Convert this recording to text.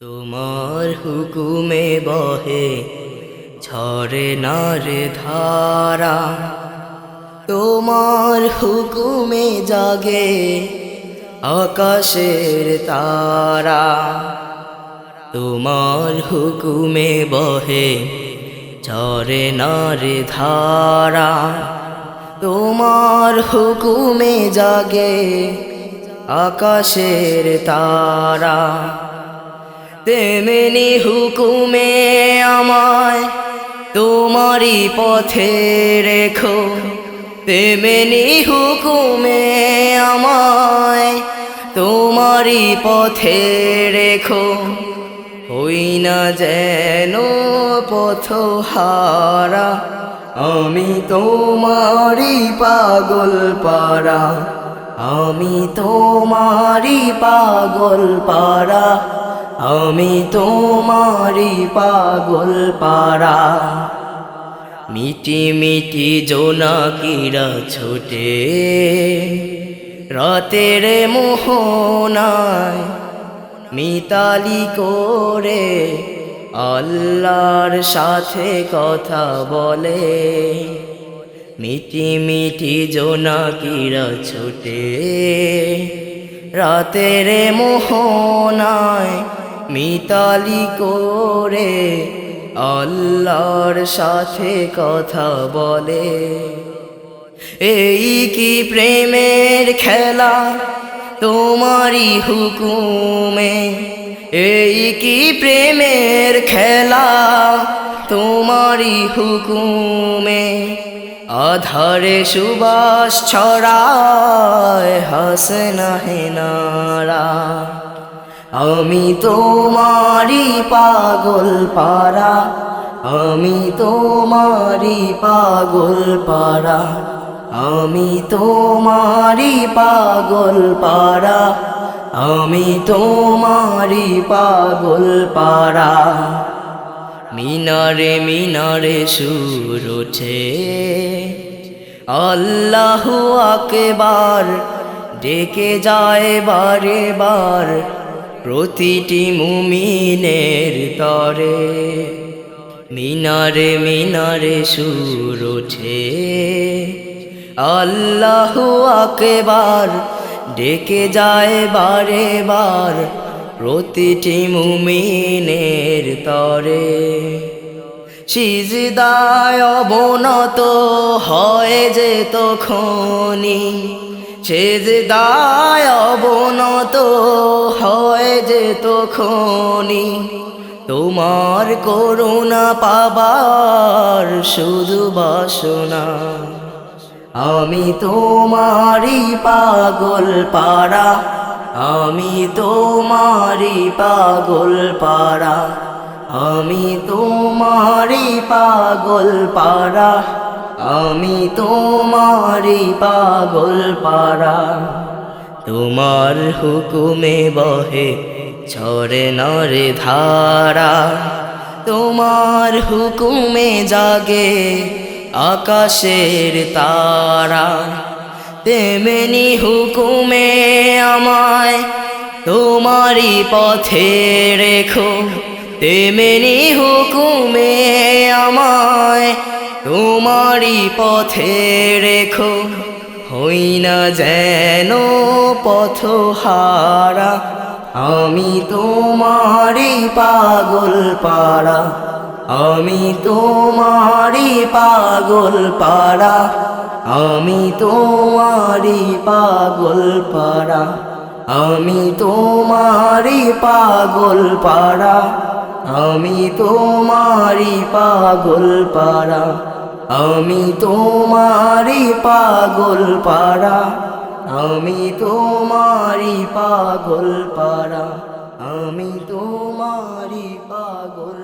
তোমার হুকুমে বহে ঝরে নারে ধারা। তোমার হুকুমে জাগে আকাশের তারা। তোমার হুকুমে বহে ঝরে নারে ধারা। তোমার হুকুমে জাগে আকাশের তারা। তেমনি হুকুমে আমায় তোমারই পথে রেখো। তেমনি হুকুমে আমায় তোমারই পথে রেখো। হই না যেন পথ হারা, আমি তোমারই পাগল পারা আমি তোমারই পাগল পারা আমি তোমারই পাগল পারা মিটি মিটি জোনাকিরা ছোটে। রাতের মোহনায় মিতালি করে আল্লাহর সাথে কথা বলে। মিটি মিটি জোনাকিরা ছোটে। রাতের মোহনায় মিতালি করে আল্লাহর সাথে কথা বলে। এই কি প্রেমের খেলা তোমারই হুকুমে? এই কি প্রেমের খেলা তোমারই হুকুমে? আধারে সুবাস ছড়ায় হাসনা হেনারা আমি তোমারই পাগল পারা আমি তোমারই পাগল পারা আমি তোমারই পাগল পারা আমি তোমারই পাগল পারা মিনারে মিনারে সুর ওঠে, আল্লাহ আকবার, ডেকে যায় বারে বার। প্রতিটি মুমিনের তরে মিনারে মিনারে সুর ওঠে। আল্লাহ আকবার, ডেকে যায় বারে বার প্রতিটি মুমিনের তরে। সিজদায় অবনত হয় যে তখনই, সেজদায় অবনত হয় যে তখনই তোমার করুণা পাবার শুধু বাসনা। আমি তোমারই পাগল পাড়া, আমি তোমারই পাগল পারা আমি তোমারই পাগল পারা আমি তোমারই পাগল পারা তোমার হুকুমে বহে ছড়ে নরে ধারা। তোমার হুকুমে জাগে আকাশের তারা। তেমনি হুকুমে আমায় তোমারই পথে রেখো। তেমনি হুকুমে আমায় তোমারই পথে রেখো। হই না যেন পথ হারা আমি তোমারি পাগল পারা আমি তোমারি পাগল পারা আমি তোমারই পাগল পারা আমি তোমারই পাগল পারা আমি তোমারই পাগল পারা আমি তোমারি পাগল পাড়া আমি তোমারি পাগল পাড়া আমি তোমারি পাগল